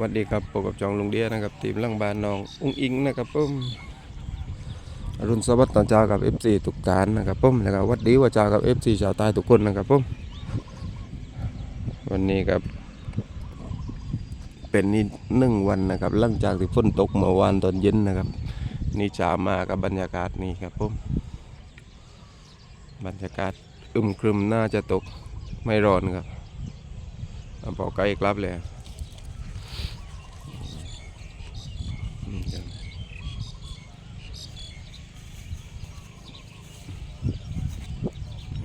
วัสดีครับพบกับจองลุงเดียนะครับทีมลังบานน้องอุ้งอิงนะครับผมอรุณสวัสดิ์ตอนเช้ากับ FC ทุกการนะครับผมแล้วก็วัดดีว่าเจ้ากับ FC ชาวใต้ทุกคนนะครับผมวันนี้ครับ เป็นนี่หนึ่งวันนะครับหลังจากที่ฝนตกเมื่อวานตอนเย็นนะครับ นี่จะมากับบรรยากาศนี้ครับผมบรรยากาศอึมครึมน่าจะตกไม่ร้อนครับอพอใกล้กลับเลย นี่ครับ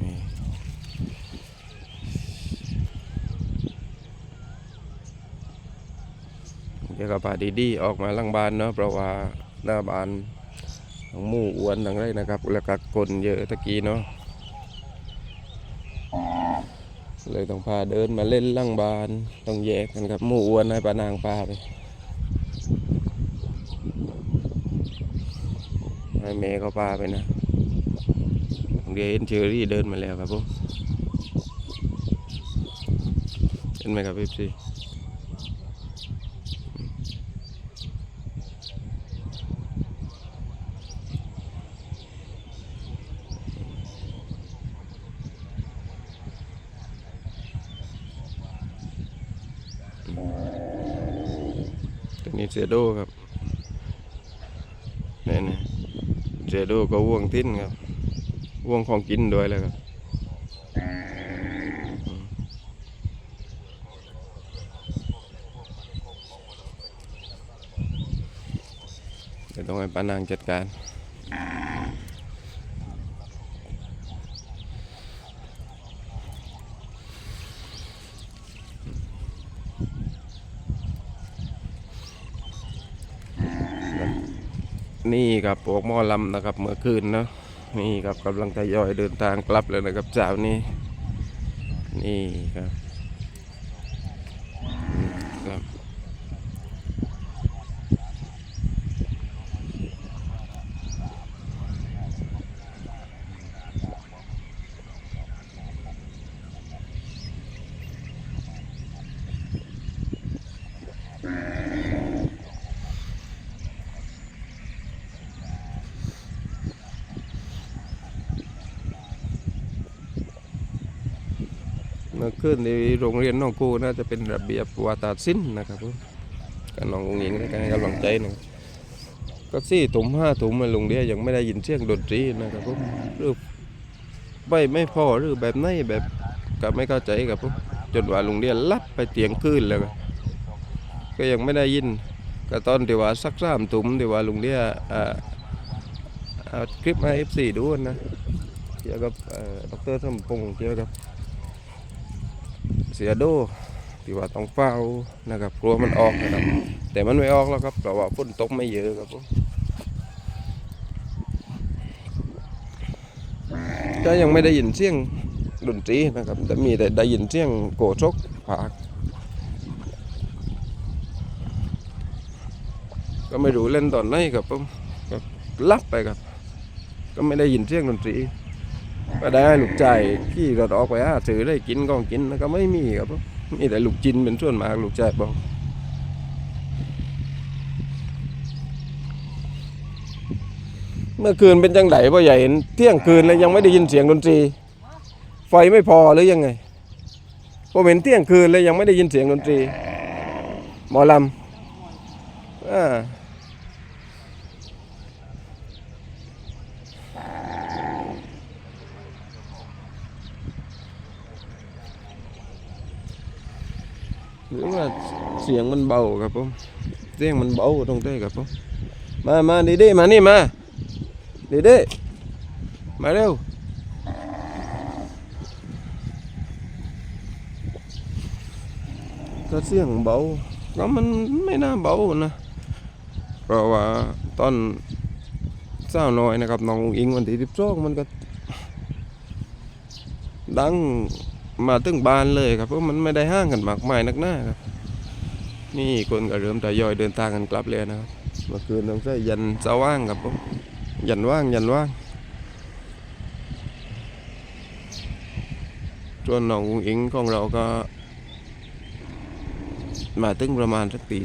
นี่เดี๋ยวก็พาดีๆออกมาหลังบานเนาะเพราะว่าหน้าบานของมู่อ้วนทั้งไรนะครับ แล้วก็คนเยอะตะกี้เนาะเลยต้องพาเดินมาเล่นหลังบานต้องแยกกันครับมู่อ้วนให้ปานางพาไปให้แม่เขาพาไปนะเดี๋ยวเห็นเชอรี่เดินมาแล้วครับผมเห็นไหมครับพี่ ตัวนี้เสียโดครับนี่นี่เจโดก็ว่วงทิ้นครับว่วงของกินด้วยเลยครับเดี๋ยวต้องให้ป้านางจัดการ นี่ครับพวกหม้อลำนะครับเมื่อคืนเนาะนี่ครับกำลังทยอยเดินทางกลับเลยนะครับเจ้านี้นี่ครับ เมื่อคืนในโรงเรียนน้องกูน่าจะเป็นระเบียบวาตาศิลป์นะครับผมกับน้ององหญิงในการกำลังใจหนะก็สี่ถุมห้าถุมมาลุงเดียยังไม่ได้ยินเสียงดนตรีนะครับผมหรือไม่ไม่พอหรือแบบไหนแบบก็ไม่เข้าใจครับผมจนว่าลุงเดียลับไปเตียงคืนแล้วก็ยังไม่ได้ยินก็ตอนที่ว่าสักสามถุ่มที่ว่าลุงเดียอ่าเอาคลิปมาเอฟซีดูนะเกี่ยวกับอ่อดรสมพงษ์เกี่ยวกับ สียโดที่ว่าต้องเฝ้านะครับกลัวมันออกนะครับ แต่มันไม่ออกแล้วครับเพราะว่าฝนตกไม่เยอะครับผมก็ยังไม่ได้ยินเสียงดนตรีนะครับแต่มีแต่ได้ยินเสียงโกชกผากก็ไม่รู้เล่นตอนไหนครับผมก็ลับไปครับ ก็ไม่ได้ยินเสียงดนตรี ก็ได้ลูกใจขี่รถออกไปหาซื้อได้กินก็กินแล้วก็ไม่มีครับมมีแต่ลูกจินเป็นส่วนมากลูกใจบอกเมื่อคืนเป็นจังไดพ่อใหญ่เห็นเที่ยงคืนแล้วยังไม่ได้ยินเสียงดนตรี ไฟไม่พอหรือยังไงผมเห็นเที่ยงคืนแล้วยังไม่ได้ยินเสียงดนตรีหมอลำอ่า หรือว่าเสียงมันเบาครับผมเสียงมันเบาตรงเต้ครับผมมามาดีดีมานี่มาดีดีมาเร็วก็เสียงเบาก็มันไม่น่าเบานะเพราะว่าตอนเศร้าน้อยนะครับน้องอุ๋งอิงวันที่สิบสองมันก็ดัง มาตึงบานเลยครับเพราะมันไม่ได้ห้างกันมากมายนักหน้าครับนี่คนก็เริ่มทยอยเดินทางกันกลับเลยนะครับเมื่อคืนต้องใช้ยันสว่างครับผมยันว่างยันว่างส่วนน้องอุ๋งอิงของเราก็ มาถึงประมาณสักตี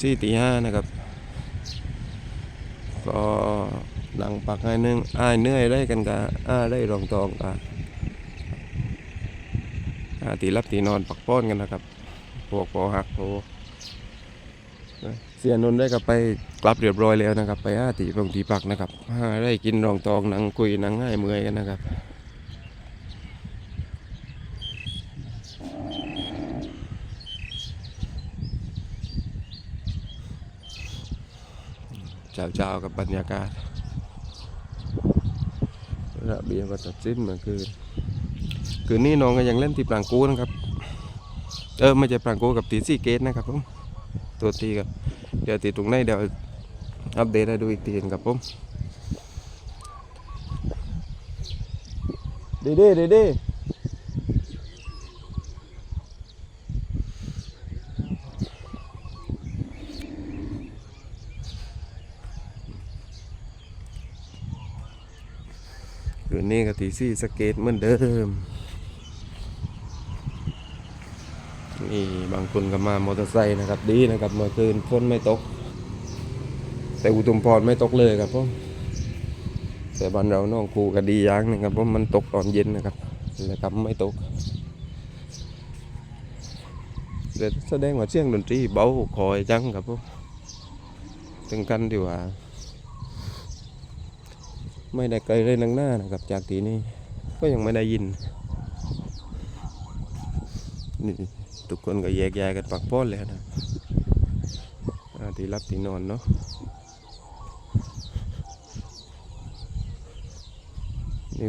สี่ตีห้านะครับ ก็หลังปักให้นึงอ้ายเหนื่อยได้กันกะอ้าได้รองตองกะอา ตีรับตีนอนปักป้อนกันนะครับพวกพอหักพวกเสียนนได้กับไปกลับเรียบร้อยแล้วนะครับ ไปอ้าตีบางตีปักนะครับห้าได้กินรองตองหนังคุยหนังง่ายเมื่อยกันนะครับเจ้าๆกับบรรยากาศระเบียบวัดตัดสิ้นเมื่อคืน คืนนี้น้องก็ยังเล่นที่ปรางกูนะครับ เออไม่ใช่ปรางกูกับตีซี่เกตนะครับผมตัวตีกับเดี๋ยวตีตรงไหนเดี๋ยวอัปเดตให้ดูอีกทีครับผมเดีดีดีดีคืนนี้กับตีซี่สเกตเหมือนเดิม นี่ บางคนก็มามอเตอร์ไซค์นะครับ ดีนะครับเมื่อคืนฝนไม่ตก แต่อุทุมพรไม่ตกเลยครับผมแต่บ้านเราน้องครูก็ดีอย่างหนึงครับผมมันตกตอนเย็นนะครับแล้วครับไม่ตกแต่แสดงว่าเสียงดนตรีเบาคอยจังครับผมถึงกันที่ว่า ไม่ได้ไกลเลยนังหน้านะครับจากที่นี่ก็ยังไม่ได้ยินนี่ ทุกคนก็แยกย้ายกันปักป้อนแล้วนะที่รับที่นอนเนาะนี่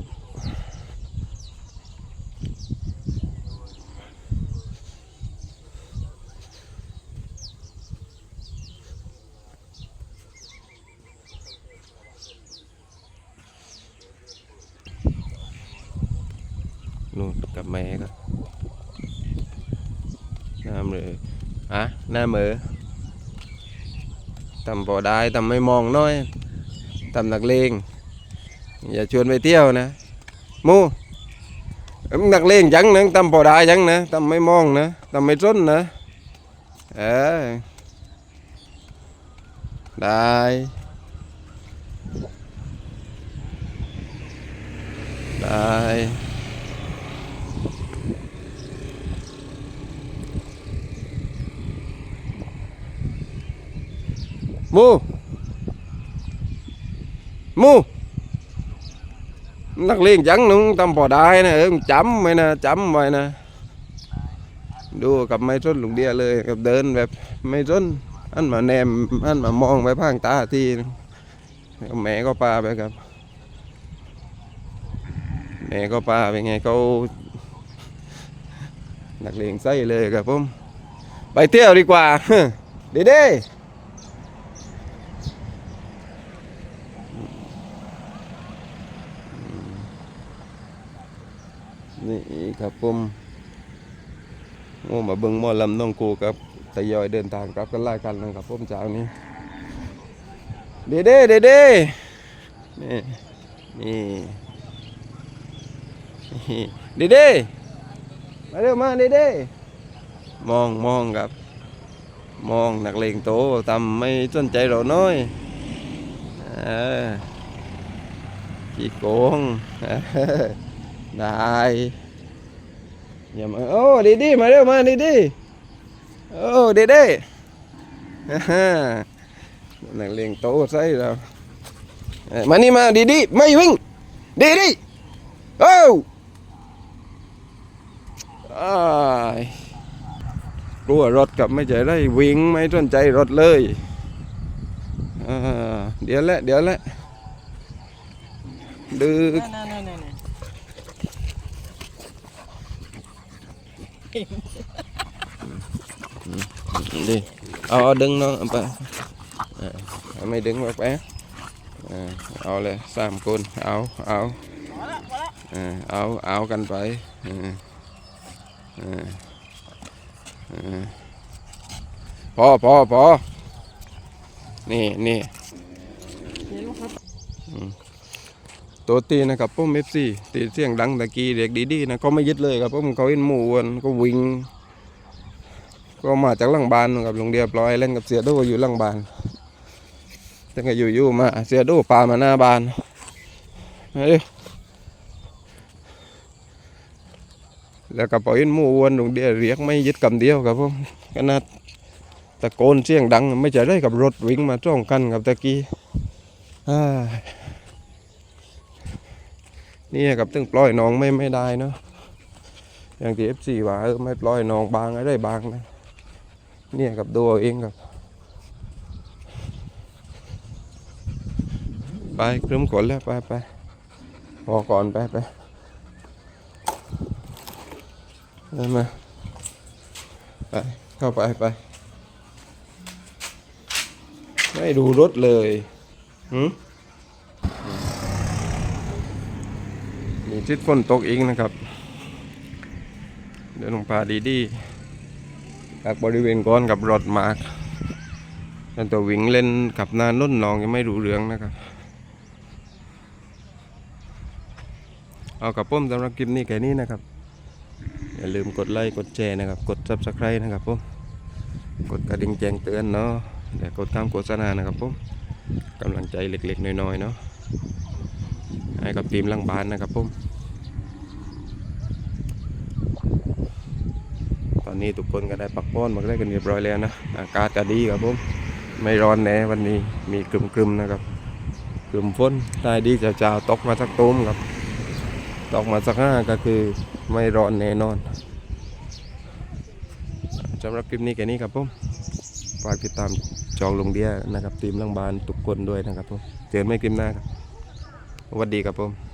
นู่นกับแม่ก็ น้ำเลยอะหน้ามือทำพอได้ทำไม่มองน้อยทำนักเลงอย่าชวนไปเที่ยวนะมูเอ้ยมึงนักเลงจังนะทำพอได้จังนะทำไม่มองนะทำไม่ร้นนะเออได้ได้ มูมูนักเลงจังนึงทำพอได้นะเออมึงจำไว้นะจำไว้นะ ดูกับไม่ร้นลุงเดียเลยกับเดินแบบไม่ร้นอันมาแนมอันมามองไปพางตาทีแม่ก็ปาไปครับแม่ก็ปาไปไงเขานักเลงไส้เลยครับผมไปเที่ยวดีกว่าเด้เด้นี่ ครับผมโอ้มาเบิ่งหมอลำน้องกูครับทยอยเดินทางกลับกันไล่กันนะครับผมเจ้านี้ เด้เด้เด้เด้นี่นี่นี่เด้เด้มาเร็วมาเด้เด้มองมองครับ มองนักเลงโตทำไม่สนใจเราน้อยเออขี้โกงได้ อย่ามาโอ้ดีดีมาเร็วมาดีดีโอ้ดีดีฮ่านักเลงโตใส่เรามานี่มาดีดีไม่วิ่งดีดีโอ้อ้ายกลัวรถกับไม่ใจได้วิ่งไม่สนใจรถเลยเดี๋ยวแหละเดี๋ยวแหละดื้อ นั่นนั่นนั่นนั่น đi ờ đứng nó bà à, mày đứng bác bé à, ao lên sam côn áo áo à, áo áo canh phải à, à, à. พอพอพอนี่นี่ เห็นไหมครับ ตัวตีนะครับผมเอฟซีตีเสียงดังตะกี้เด็กดีๆนะเขาไม่ยึดเลยครับผมเขาเห็นหมูกันก็วิ่งก็มาจากหลังบ้านกับลุงเดียปล่อยเล่นกับเสียโดอยู่หลังบ้านตั้งแต่อยู่ๆมาเสียโดปลามาหน้าบ้านมาดิแล้วก็ปล่อยหมูอ้วนลุงเดียเรียกไม่ยึดกำเดียวครับผมขนาดตะโกนเสียงดัง ไม่จะได้กับรถวิ่งมาจ้องกันกับตะกี้อ้า นี่กับตึงปล่อยน้องไม่ไม่ได้เนาะอย่างที่เอฟซีว่าเออไม่ปล่อยน้องบางอะไรบางนะ เนี่ยกับตัวเองกับไปครึ้มก่อนแล้วไปไปพอก่อนไปไปไปมาไปเข้าไปไป ไม่ดูรถเลยหืม มีทิศฝนตกอีกนะครับ เดินลงป่าดีดีๆจากบริเวณก้อนกับรถมากนั่นตัววิ่งเล่นกับนานล้นนองยังไม่รู้เรื่องนะครับ เอากับผมสำหรับคลิปนี้แค่นี้นะครับ อย่าลืมกดไลค์กดแชร์นะครับ กด subscribe นะครับผมกดกระดิ่งแจ้งเตือนเนาะเดี๋ยวกดตามโฆษณานะครับผมกำลังใจเล็กๆน้อยๆเนาะ ให้กับทีมหลังบ้านนะครับผมตอนนี้ทุกคนก็ได้ปักป้อนมาได้กันเรียบร้อยแล้วนะอากาศก็ดีครับผมไม่ร้อนแน่วันนี้มีกลุ่มๆนะครับกลุ่มฝนได้ดีจะจาๆตกมาสักตุ้มครับตกมาสักห้าก็คือไม่ร้อนแน่นอนสำหรับคลิปนี้แค่นี้ครับผมฝากติดตามจองลงเดียนะครับทีมลังบานทุกคนด้วยนะครับผมเจอกันไม่คลิปหน้าครับ วัสดีครับผม